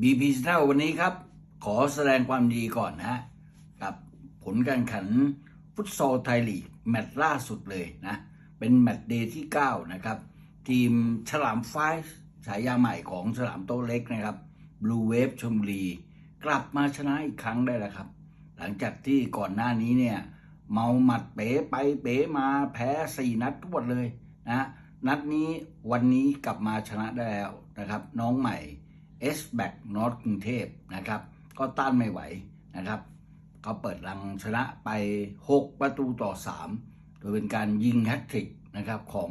บีพีเท่าวันนี้ครับ ขอแสดงความดีก่อนนะกับผลการแข่งขันฟุตซอลไทยลีก แมตช์ล่าสุดเลยนะ เป็นแมตช์เดย์ที่ 9 นะครับ ทีมฉลามไฟส์ฉายาใหม่ของฉลามโตเล็กนะครับบลูเวฟชมบุรี กลับมาชนะอีกครั้งได้แล้วครับ หลังจากที่ก่อนหน้านี้เนี่ย เมาหมัดเป๋ไปเป๋มาแพ้สี่นัดรวดเลยนะนัดนี้วันนี้กลับมาชนะได้แล้วนะครับ น้องใหม่ S b a c k นอตกรุงเทพนะครับ ก็ต้านไม่ไหวนะครับเขาเปิดรังชนะไป 6 ประตูต่อ 3 โดยเป็นการยิงแฮตทริกนะครับของ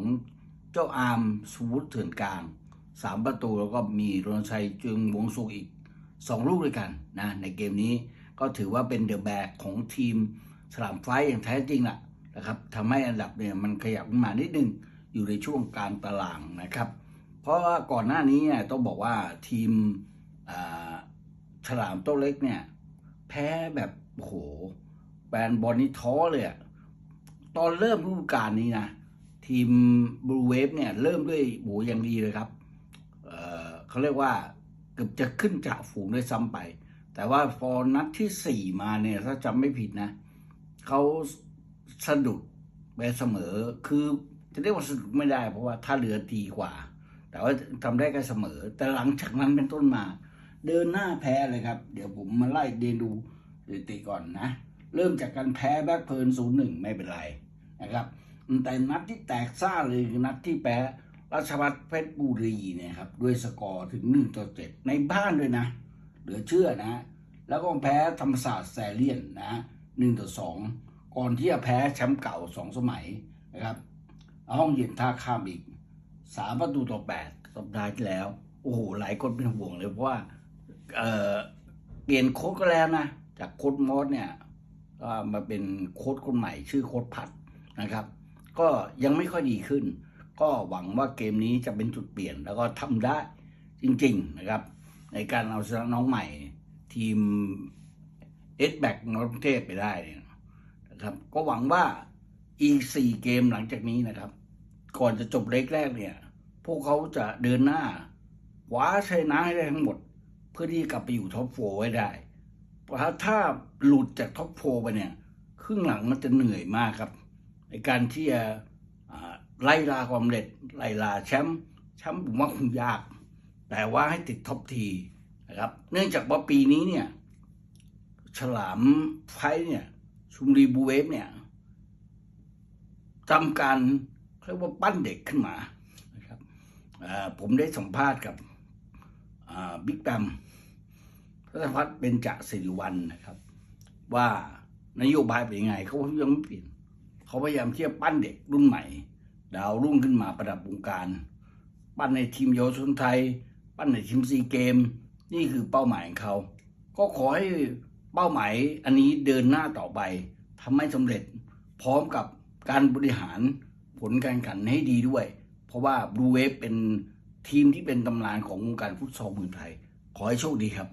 เจ้าอาร์มสวูดเถื่อนกลาง 3 ประตูแล้วก็มีรณชัยจึงวงสุขอีก 2 ลูกด้วยกันนะในเกมนี้ก็ถือว่าเป็นเดอะแบกของทีมฉลามไฟต์อย่างแท้จริงล่ะนะครับทำให้อันดับเนี่ยมันขยับขึ้นมานิดนึงอยู่ในช่วงกลางตารางนะครับ เพราะว่าก่อนหน้านี้เนี่ยต้องบอกว่าทีมฉลามโตเล็กเนี่ย แพ้แบบโหแฟนบอลนี่ท้อเลยอะตอนเริ่มฤดูกาลนี้นะ ทีมบลูเวฟเนี่ย เริ่มด้วยโหอย่างดีเลยครับเเขาเรียกว่าเกือบจะขึ้นจากฝูงด้วยซ้ำไป แต่ว่าพอนัดที่สี่มาเนี่ย ถ้าจำไม่ผิดนะ เขาสะดุดไปเสมอ คือจะเรียกว่าสะดุดไม่ได้เพราะว่าท่าเรือดีกว่า แต่ว่าทำได้แค่เสมอ แต่หลังจากนั้นเป็นต้นมา เดินหน้าแพ้เลยครับ เดี๋ยวผมมาไล่เดนดูสถิติก่อนนะ เริ่มจากการแพ้แบ็คเพิร์นศูนย์หนึ่งไม่เป็นไรนะครับ แต่นัดที่แตกซ่าเลยคือนัดที่แพ้ราชวัตรเพชรบุรีเนี่ยครับด้วยสกอร์ถึงหนึ่งต่อเจ็ดในบ้านด้วยนะ เหลือเชื่อนะ แล้วก็แพ้ธรรมศาสตร์แซเลียนนะหนึ่งต่อสองก่อนที่จะแพ้แชมป์เก่าสองสมัยนะครับห้องเย็นท่าข้ามอีก สามประตูต่อแปดสัปดาห์ที่แล้ว โอ้โห หลายคนเป็นห่วงเลยเพราะว่าเออเปลี่ยนโค้ดก็แล้วนะ จากโค้ดมอสเนี่ยก็มาเป็นโค้ดคนใหม่ชื่อโค้ดพัดนะครับ ก็ยังไม่ค่อยดีขึ้น ก็หวังว่าเกมนี้จะเป็นจุดเปลี่ยนแล้วก็ทำได้จริงๆนะครับ ในการเอาชนะน้องใหม่ ทีมเอสแบกนอร์เทพไปได้นะครับ ก็หวังว่าอีกสี่เกมหลังจากนี้นะครับ ก่อนจะจบเล็กแรกเนี่ย วกเขาจะเดินหน้าคว้าชัยนะให้ได้ทั้งหมด เพื่อที่กลับไปอยู่ท็อปโฟไว้ได้เพราะถ้าหลุดจากท็อปโฟไปเนี่ยครึ่งหลังมันจะเหนื่อยมากครับในการที่จะไล่ลาความเร็จไล่ลาแชมป์แชมป์ผมว่าคงยาก แต่ว่าให้ติดท็อปทีนะครับเนื่องจากว่าปีนี้เนี่ยฉลามไฟเนี่ยชุมรีบูเวฟเนี่ยทำการเรียกว่าปั้นเด็กขึ้นมา ผมได้สัมภาษณ์กับบิ๊กแบมรัตพัฒน์เบญจสิริวัลนะครับ ว่านโยบายเป็นยังไงเขายังไม่เปลี่ยนเขาพยายามเที่จะปั้นเด็กรุ่นใหม่ ดาวรุ่งขึ้นมาประดับวงการ ปั้นในทีมเยาวชนไทย ปั้นในทีมซีเกม นี่คือเป้าหมายของเขาก็ขอให้เป้าหมายอันนี้เดินหน้าต่อไปทำให้สำเร็จพร้อมกับการบริหารผลการแข่งขันให้ดีด้วย เพราะว่าบลูเวฟเป็นทีมที่เป็นตำนานของวงการฟุตซอลเมืองไทย ขอให้โชคดีครับ